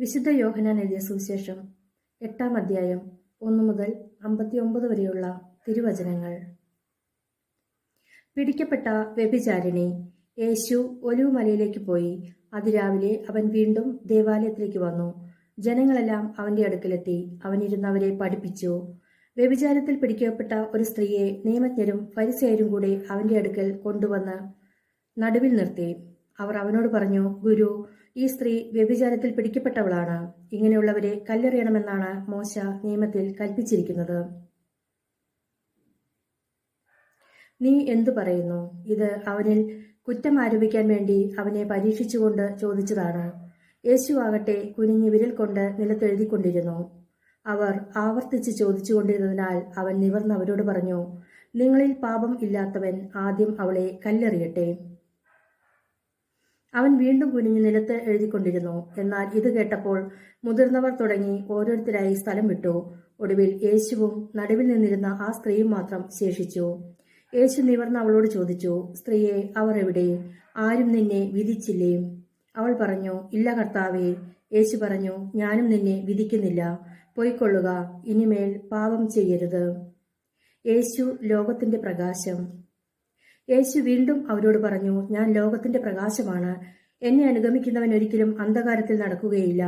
വിശുദ്ധ യോഹനാൻ എഴുതിയ സുവിശേഷം എട്ടാം അധ്യായം ഒന്നു മുതൽ അമ്പത്തിയൊമ്പത് വരെയുള്ള തിരുവചനങ്ങൾ. പിടിക്കപ്പെട്ട വ്യഭിചാരിണി യേശു ഒലിവുമലയിലേക്ക് പോയി. അതിരാവിലെ അവൻ വീണ്ടും ദേവാലയത്തിലേക്ക് വന്നു. ജനങ്ങളെല്ലാം അവന്റെ അടുക്കലെത്തി. അവനിരുന്നവരെ പഠിപ്പിച്ചു. വ്യഭിചാരത്തിൽ പിടിക്കപ്പെട്ട ഒരു സ്ത്രീയെ നിയമജ്ഞരും പരിസയരും കൂടെ അവന്റെ അടുക്കൽ കൊണ്ടുവന്ന് നടുവിൽ നിർത്തി. അവർ അവനോട് പറഞ്ഞു ഗുരു ഈ സ്ത്രീ വ്യഭിചാരത്തിൽ പിടിക്കപ്പെട്ടവളാണ്. ഇങ്ങനെയുള്ളവരെ കല്ലെറിയണമെന്നാണ് മോശ നിയമത്തിൽ കൽപ്പിച്ചിരിക്കുന്നത്. നീ എന്തു പറയുന്നു? ഇത് അവനിൽ കുറ്റം ആരോപിക്കാൻ വേണ്ടി അവനെ പരീക്ഷിച്ചുകൊണ്ട് ചോദിച്ചതാണ്. യേശു ആകട്ടെ കുനിഞ്ഞ് വിരൽ കൊണ്ട് നിലത്തെഴുതിക്കൊണ്ടിരുന്നു. അവർ ആവർത്തിച്ച് ചോദിച്ചുകൊണ്ടിരുന്നതിനാൽ അവൻ നിവർന്ന് അവരോട് പറഞ്ഞു നിങ്ങളിൽ പാപം ഇല്ലാത്തവൻ ആദ്യം അവളെ കല്ലെറിയട്ടെ. അവൻ വീണ്ടും കുനിഞ്ഞ് നിലത്ത് എഴുതിക്കൊണ്ടിരുന്നു. എന്നാൽ ഇത് കേട്ടപ്പോൾ മുതിർന്നവർ തുടങ്ങി ഓരോരുത്തരായി സ്ഥലം വിട്ടു. ഒടുവിൽ യേശുവും നടുവിൽ നിന്നിരുന്ന ആ സ്ത്രീയും മാത്രം ശേഷിച്ചു. യേശു നിവർന്ന് അവളോട് ചോദിച്ചു സ്ത്രീയെ അവർ എവിടെ? ആരും നിന്നെ വിധിച്ചില്ലേ? അവൾ പറഞ്ഞു ഇല്ല കർത്താവേ. യേശു പറഞ്ഞു ഞാനും നിന്നെ വിധിക്കുന്നില്ല. പൊയ്ക്കൊള്ളുക ഇനിമേൽ പാപം ചെയ്യരുത്. യേശു ലോകത്തിന്റെ പ്രകാശം. യേശു വീണ്ടും അവരോട് പറഞ്ഞു ഞാൻ ലോകത്തിന്റെ പ്രകാശമാണ്. എന്നെ അനുഗമിക്കുന്നവൻ ഒരിക്കലും അന്ധകാരത്തിൽ നടക്കുകയില്ല.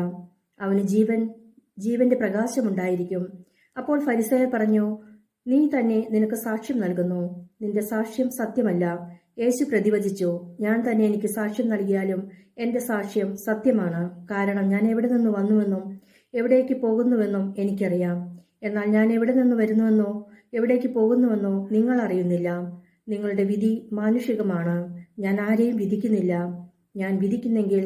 അവന് ജീവൻ ജീവന്റെ പ്രകാശമുണ്ടായിരിക്കും. അപ്പോൾ ഫരിസയർ പറഞ്ഞു നീ തന്നെ നിനക്ക് സാക്ഷ്യം നൽകുന്നു. നിന്റെ സാക്ഷ്യം സത്യമല്ല. യേശു പ്രതിവചിച്ചു ഞാൻ തന്നെ എനിക്ക് സാക്ഷ്യം നൽകിയാലും എന്റെ സാക്ഷ്യം സത്യമാണ്. കാരണം ഞാൻ എവിടെ നിന്ന് വന്നുവെന്നും എവിടേക്ക് പോകുന്നുവെന്നും എനിക്കറിയാം. എന്നാൽ ഞാൻ എവിടെ നിന്ന് വരുന്നുവെന്നോ എവിടേക്ക് പോകുന്നുവെന്നോ നിങ്ങൾ അറിയുന്നില്ല. നിങ്ങളുടെ വിധി മാനുഷികമാണ്. ഞാൻ ആരെയും വിധിക്കുന്നില്ല. ഞാൻ വിധിക്കുന്നെങ്കിൽ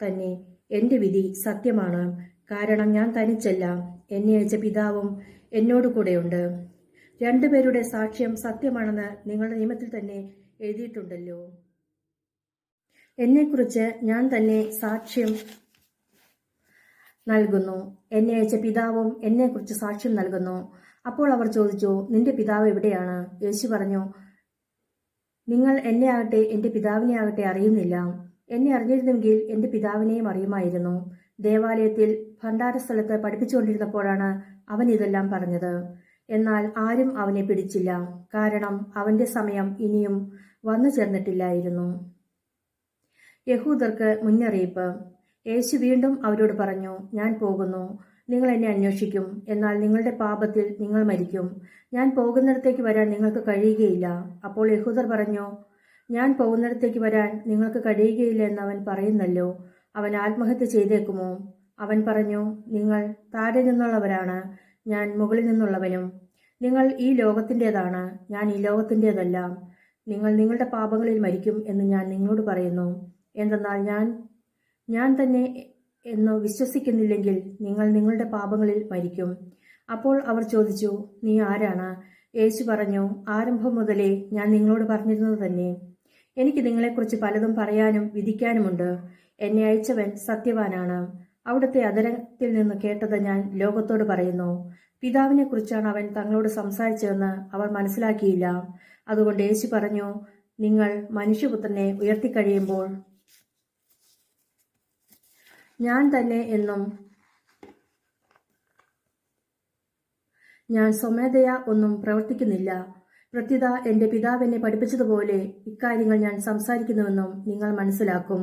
തന്നെ എന്റെ വിധി സത്യമാണ്. കാരണം ഞാൻ തനിച്ചല്ല. എന്നെ അയച്ച പിതാവും എന്നോട് കൂടെയുണ്ട്. രണ്ടുപേരുടെ സാക്ഷ്യം സത്യമാണെന്ന് നിങ്ങളുടെ നിയമത്തിൽ തന്നെ എഴുതിയിട്ടുണ്ടല്ലോ. എന്നെക്കുറിച്ച് ഞാൻ തന്നെ സാക്ഷ്യം നൽകുന്നു. എന്നെ അയച്ച പിതാവും എന്നെക്കുറിച്ച് സാക്ഷ്യം നൽകുന്നു. അപ്പോൾ അവർ ചോദിച്ചു നിന്റെ പിതാവ് എവിടെയാണ്? യേശു പറഞ്ഞു നിങ്ങൾ എന്നെ ആകട്ടെ എന്റെ പിതാവിനെ ആകട്ടെ അറിയുന്നില്ല. എന്നെ അറിഞ്ഞിരുന്നെങ്കിൽ എന്റെ പിതാവിനെയും അറിയുമായിരുന്നു. ദേവാലയത്തിൽ ഭണ്ഡാരസ്ഥലത്ത് പഠിപ്പിച്ചുകൊണ്ടിരുന്നപ്പോഴാണ് അവൻ ഇതെല്ലാം പറഞ്ഞത്. എന്നാൽ ആരും അവനെ പിടിച്ചില്ല. കാരണം അവന്റെ സമയം ഇനിയും വന്നു ചേർന്നിട്ടില്ലായിരുന്നു. യഹൂദർക്ക് മുന്നറിയിപ്പ്. യേശു വീണ്ടും അവരോട് പറഞ്ഞു ഞാൻ പോകുന്നു. നിങ്ങൾ എന്നെ അന്വേഷിക്കും. എന്നാൽ നിങ്ങളുടെ പാപത്തിൽ നിങ്ങൾ മരിക്കും. ഞാൻ പോകുന്നിടത്തേക്ക് വരാൻ നിങ്ങൾക്ക് കഴിയുകയില്ല. അപ്പോൾ യഹൂദർ പറഞ്ഞു ഞാൻ പോകുന്നിടത്തേക്ക് വരാൻ നിങ്ങൾക്ക് കഴിയുകയില്ല എന്ന് അവൻ പറയുന്നല്ലോ. അവൻ ആത്മഹത്യ ചെയ്തേക്കുമോ? അവൻ പറഞ്ഞു നിങ്ങൾ താഴെ നിന്നുള്ളവരാണ്. ഞാൻ മുകളിൽ നിന്നുള്ളവനും. നിങ്ങൾ ഈ ലോകത്തിന്റെതാണ്. ഞാൻ ഈ ലോകത്തിന്റെതല്ല. നിങ്ങൾ നിങ്ങളുടെ പാപങ്ങളിൽ മരിക്കും എന്ന് ഞാൻ നിങ്ങളോട് പറയുന്നു. എന്തെന്നാൽ ഞാൻ ഞാൻ തന്നെ എന്ന് വിശ്വസിക്കുന്നില്ലെങ്കിൽ നിങ്ങൾ നിങ്ങളുടെ പാപങ്ങളിൽ മരിക്കും. അപ്പോൾ അവർ ചോദിച്ചു നീ ആരാണ്? യേശു പറഞ്ഞു ആരംഭം മുതലേ ഞാൻ നിങ്ങളോട് പറഞ്ഞിരുന്നത് തന്നെ. എനിക്ക് നിങ്ങളെക്കുറിച്ച് പലതും പറയാനും വിധിക്കാനുമുണ്ട്. എന്നെ അയച്ചവൻ സത്യവാനാണ്. അവിടുത്തെ അതരത്തിൽ നിന്ന് കേട്ടത് ഞാൻ ലോകത്തോട് പറയുന്നു. പിതാവിനെ കുറിച്ചാണ് അവൻ തങ്ങളോട് സംസാരിച്ചതെന്ന് അവർ മനസ്സിലാക്കിയില്ല. അതുകൊണ്ട് യേശു പറഞ്ഞു നിങ്ങൾ മനുഷ്യപുത്രനെ ഉയർത്തിക്കഴിയുമ്പോൾ ഞാൻ തന്നെ എന്നും. ഞാൻ സ്വമേധയാ ഒന്നും പ്രവർത്തിക്കുന്നില്ല. പ്രത്യുത എന്റെ പിതാവിനെ പഠിപ്പിച്ചതുപോലെ ഇക്കാര്യങ്ങൾ ഞാൻ സംസാരിക്കുന്നുവെന്നും നിങ്ങൾ മനസ്സിലാക്കും.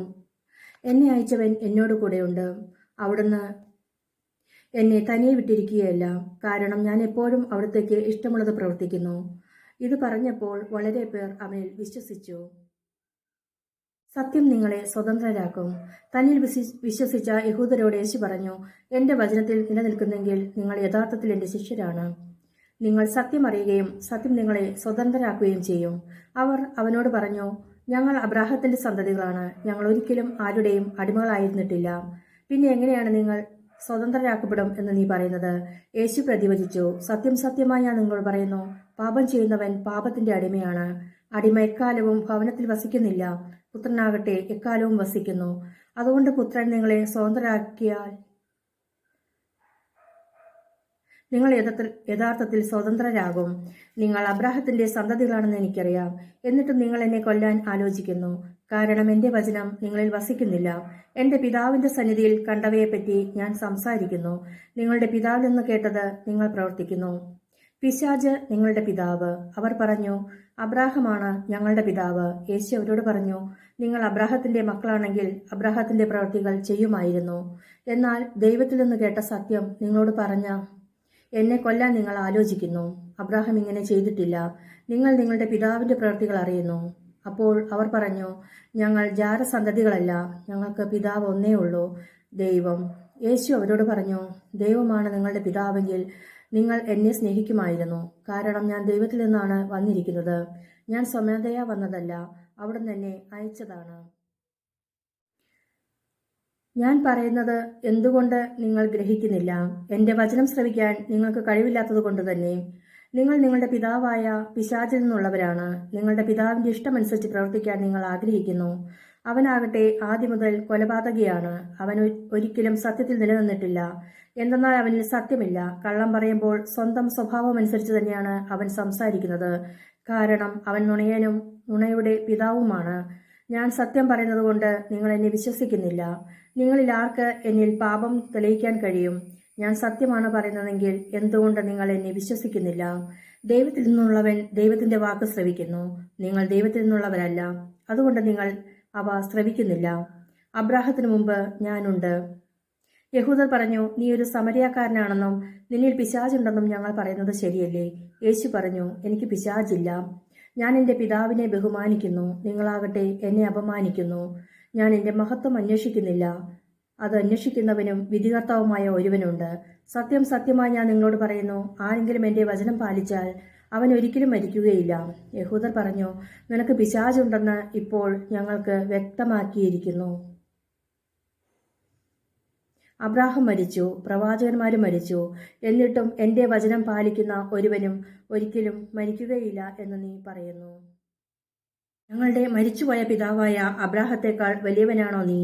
എന്നെ അയച്ചവൻ എന്നോട് കൂടെയുണ്ട്. അവിടുന്ന് എന്നെ തനിയെ വിട്ടിരിക്കുകയല്ല. കാരണം ഞാൻ എപ്പോഴും അവിടത്തേക്ക് ഇഷ്ടമുള്ളത് പ്രവർത്തിക്കുന്നു. ഇത് പറഞ്ഞപ്പോൾ വളരെ പേർ അവനിൽ വിശ്വസിച്ചു. സത്യം നിങ്ങളെ സ്വതന്ത്രരാക്കും. തന്നിൽ വിശ്വസിച്ച യഹൂദരോട് യേശു പറഞ്ഞു എന്റെ വചനത്തിൽ നിലനിൽക്കുന്നെങ്കിൽ നിങ്ങൾ യഥാർത്ഥത്തിൽ എന്റെ ശിഷ്യരാണ്. നിങ്ങൾ സത്യം അറിയുകയും സത്യം നിങ്ങളെ സ്വതന്ത്രരാക്കുകയും ചെയ്യും. അവർ അവനോട് പറഞ്ഞു ഞങ്ങൾ അബ്രാഹത്തിന്റെ സന്തതികളാണ്. ഞങ്ങൾ ഒരിക്കലും ആരുടെയും അടിമകളായിരുന്നിട്ടില്ല. പിന്നെ എങ്ങനെയാണ് നിങ്ങൾ സ്വതന്ത്രരാക്കപ്പെടും എന്ന് നീ പറയുന്നത് യേശു പ്രതിവചിച്ചു സത്യം സത്യമായി ഞാൻ നിങ്ങൾ പറയുന്നു. പാപം ചെയ്യുന്നവൻ പാപത്തിന്റെ അടിമയാണ്. അടിമ എക്കാലവും ഭവനത്തിൽ വസിക്കുന്നില്ല. പുത്രനാകട്ടെ എക്കാലവും വസിക്കുന്നു. അതുകൊണ്ട് പുത്രൻ നിങ്ങളെ സ്വതന്ത്രരാക്കിയാൽ നിങ്ങൾ യഥാർത്ഥത്തിൽ സ്വതന്ത്രരാകും. നിങ്ങൾ അബ്രാഹത്തിന്റെ സന്തതികളാണെന്ന് എനിക്കറിയാം. എന്നിട്ടും നിങ്ങൾ എന്നെ കൊല്ലാൻ ആലോചിക്കുന്നു. കാരണം എന്റെ വചനം നിങ്ങളിൽ വസിക്കുന്നില്ല. എന്റെ പിതാവിന്റെ സന്നിധിയിൽ കണ്ടവയെപ്പറ്റി ഞാൻ സംസാരിക്കുന്നു. നിങ്ങളുടെ പിതാവിൽ നിന്ന് കേട്ടത് നിങ്ങൾ പ്രവർത്തിക്കുന്നു. പിശാജ് നിങ്ങളുടെ പിതാവ്. അവർ പറഞ്ഞു അബ്രാഹമാണ് ഞങ്ങളുടെ പിതാവ്. യേശു അവരോട് പറഞ്ഞു നിങ്ങൾ അബ്രാഹത്തിന്റെ മക്കളാണെങ്കിൽ അബ്രാഹത്തിന്റെ പ്രവൃത്തികൾ ചെയ്യുമായിരുന്നു. എന്നാൽ ദൈവത്തിൽ നിന്ന് കേട്ട സത്യം നിങ്ങളോട് പറഞ്ഞ എന്നെ കൊല്ലാൻ നിങ്ങൾ ആലോചിക്കുന്നു. അബ്രാഹം ഇങ്ങനെ ചെയ്തിട്ടില്ല. നിങ്ങൾ നിങ്ങളുടെ പിതാവിന്റെ പ്രവൃത്തികൾ അറിയുന്നു. അപ്പോൾ അവർ പറഞ്ഞു ഞങ്ങൾ ജാരസന്തതികളല്ല. ഞങ്ങൾക്ക് പിതാവ് ഒന്നേ ഉള്ളൂ ദൈവം. യേശു അവരോട് പറഞ്ഞു ദൈവമാണ് നിങ്ങളുടെ പിതാവെങ്കിൽ നിങ്ങൾ എന്നെ സ്നേഹിക്കുമായിരുന്നു. കാരണം ഞാൻ ദൈവത്തിൽ നിന്നാണ് വന്നിരിക്കുന്നത്. ഞാൻ സ്വമേധയാ വന്നതല്ല അവിടെ തന്നെ അയച്ചതാണ്. ഞാൻ പറയുന്നത് എന്തുകൊണ്ട് നിങ്ങൾ ഗ്രഹിക്കുന്നില്ല? എന്റെ വചനം ശ്രവിക്കാൻ നിങ്ങൾക്ക് കഴിവില്ലാത്തത് കൊണ്ട് തന്നെ. നിങ്ങൾ നിങ്ങളുടെ പിതാവായ പിശാചിൽ നിന്നുള്ളവരാണ്. നിങ്ങളുടെ പിതാവിന്റെ ഇഷ്ടമനുസരിച്ച് പ്രവർത്തിക്കാൻ നിങ്ങൾ ആഗ്രഹിക്കുന്നു. അവനാകട്ടെ ആദ്യം മുതൽ കൊലപാതകിയാണ്. അവൻ ഒരിക്കലും സത്യത്തിൽ നിലനിന്നിട്ടില്ല. എന്തെന്നാൽ അവനിൽ സത്യമില്ല. കള്ളം പറയുമ്പോൾ സ്വന്തം സ്വഭാവം അനുസരിച്ച് തന്നെയാണ് അവൻ സംസാരിക്കുന്നത്. കാരണം അവൻ നുണയനും നുണയുടെ പിതാവുമാണ്. ഞാൻ സത്യം പറയുന്നത് കൊണ്ട് നിങ്ങൾ എന്നെ വിശ്വസിക്കുന്നില്ല. നിങ്ങളിൽ ആർക്ക് എന്നിൽ പാപം തെളിയിക്കാൻ കഴിയും? ഞാൻ സത്യമാണ് പറയുന്നതെങ്കിൽ എന്തുകൊണ്ട് നിങ്ങൾ എന്നെ വിശ്വസിക്കുന്നില്ല? ദൈവത്തിൽ നിന്നുള്ളവൻ ദൈവത്തിന്റെ വാക്ക് ശ്രവിക്കുന്നു. നിങ്ങൾ ദൈവത്തിൽ നിന്നുള്ളവരല്ല. അതുകൊണ്ട് നിങ്ങൾ അവ ശ്രവിക്കുന്നില്ല. അബ്രാഹത്തിനു മുമ്പ് ഞാനുണ്ട്. യഹൂദർ പറഞ്ഞു നീ ഒരു സമരിയാക്കാരനാണെന്നും നിന്നിൽ പിശാചുണ്ടെന്നും ഞങ്ങൾ പറയുന്നത് ശരിയല്ലേ? യേശു പറഞ്ഞു എനിക്ക് പിശാചില്ല. ഞാൻ എന്റെ പിതാവിനെ ബഹുമാനിക്കുന്നു. നിങ്ങളാകട്ടെ എന്നെ അപമാനിക്കുന്നു. ഞാൻ എന്റെ മഹത്വം അന്വേഷിക്കുന്നില്ല. അത് അന്വേഷിക്കുന്നവനും വിധികർത്താവുമായ ഒരുവനുണ്ട്. സത്യം സത്യമായി ഞാൻ നിങ്ങളോട് പറയുന്നു. ആരെങ്കിലും എന്റെ വചനം പാലിച്ചാൽ അവൻ ഒരിക്കലും മരിക്കുകയില്ല. യഹൂദർ പറഞ്ഞു നിനക്ക് പിശാചുണ്ടെന്ന് ഇപ്പോൾ ഞങ്ങൾക്ക് വ്യക്തമാക്കിയിരിക്കുന്നു. അബ്രാഹം മരിച്ചു പ്രവാചകന്മാർ മരിച്ചു. എന്നിട്ടും എന്റെ വചനം പാലിക്കുന്ന ഒരുവനും ഒരിക്കലും മരിക്കുകയില്ല എന്ന് നീ പറയുന്നു. ഞങ്ങളുടെ മരിച്ചുപോയ പിതാവായ അബ്രാഹത്തെക്കാൾ വലിയവനാണോ നീ?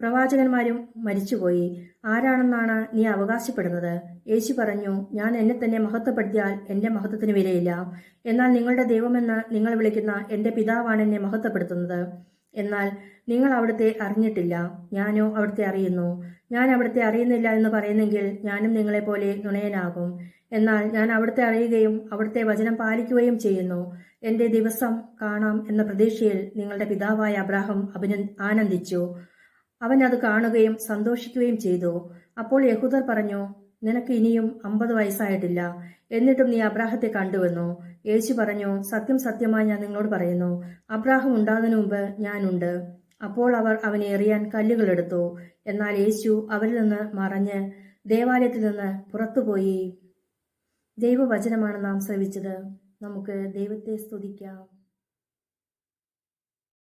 പ്രവാചകന്മാരും മരിച്ചുപോയി. ആരാണെന്നാണ് നീ അവകാശപ്പെടുന്നത്? യേശു പറഞ്ഞു ഞാൻ എന്നെ തന്നെ മഹത്വപ്പെടുത്തിയാൽ എന്റെ മഹത്വത്തിന് വിലയില്ല. എന്നാൽ നിങ്ങളുടെ ദൈവമെന്ന് നിങ്ങൾ വിളിക്കുന്ന എന്റെ പിതാവാണ് എന്നെ മഹത്വപ്പെടുത്തുന്നത്. എന്നാൽ നിങ്ങൾ അവിടുത്തെ അറിഞ്ഞിട്ടില്ല. ഞാനോ അവിടുത്തെ അറിയുന്നു. ഞാൻ അവിടുത്തെ അറിയുന്നില്ല എന്ന് പറയുന്നെങ്കിൽ ഞാനും നിങ്ങളെപ്പോലെ നുണയനാകും. എന്നാൽ ഞാൻ അവിടുത്തെ അറിയുകയും അവിടുത്തെ വചനം പാലിക്കുകയും ചെയ്യുന്നു. എന്റെ ദിവസം കാണാം എന്ന പ്രതീക്ഷയിൽ നിങ്ങളുടെ പിതാവായ അബ്രാഹം അഭിന ആനന്ദിച്ചു. അവൻ അത് കാണുകയും സന്തോഷിക്കുകയും ചെയ്തു. അപ്പോൾ യഹൂദർ പറഞ്ഞു നിനക്ക് ഇനിയും അമ്പത് വയസ്സായിട്ടില്ല. എന്നിട്ടും നീ അബ്രാഹത്തെ കണ്ടുവെന്നു. യേശു പറഞ്ഞു സത്യം സത്യമായി ഞാൻ നിങ്ങളോട് പറയുന്നു. അബ്രാഹം ഉണ്ടാകുന്നതിന് മുമ്പ് ഞാനുണ്ട്. അപ്പോൾ അവർ അവനെ എറിയാൻ കല്ലുകൾ എടുത്തു. എന്നാൽ യേശു അവരിൽ നിന്ന് മറഞ്ഞ് ദേവാലയത്തിൽ നിന്ന് പുറത്തുപോയി. ദൈവവചനമാണ് നാം ശ്രവിച്ചത്. നമുക്ക് ദൈവത്തെ സ്തുതിക്കാം.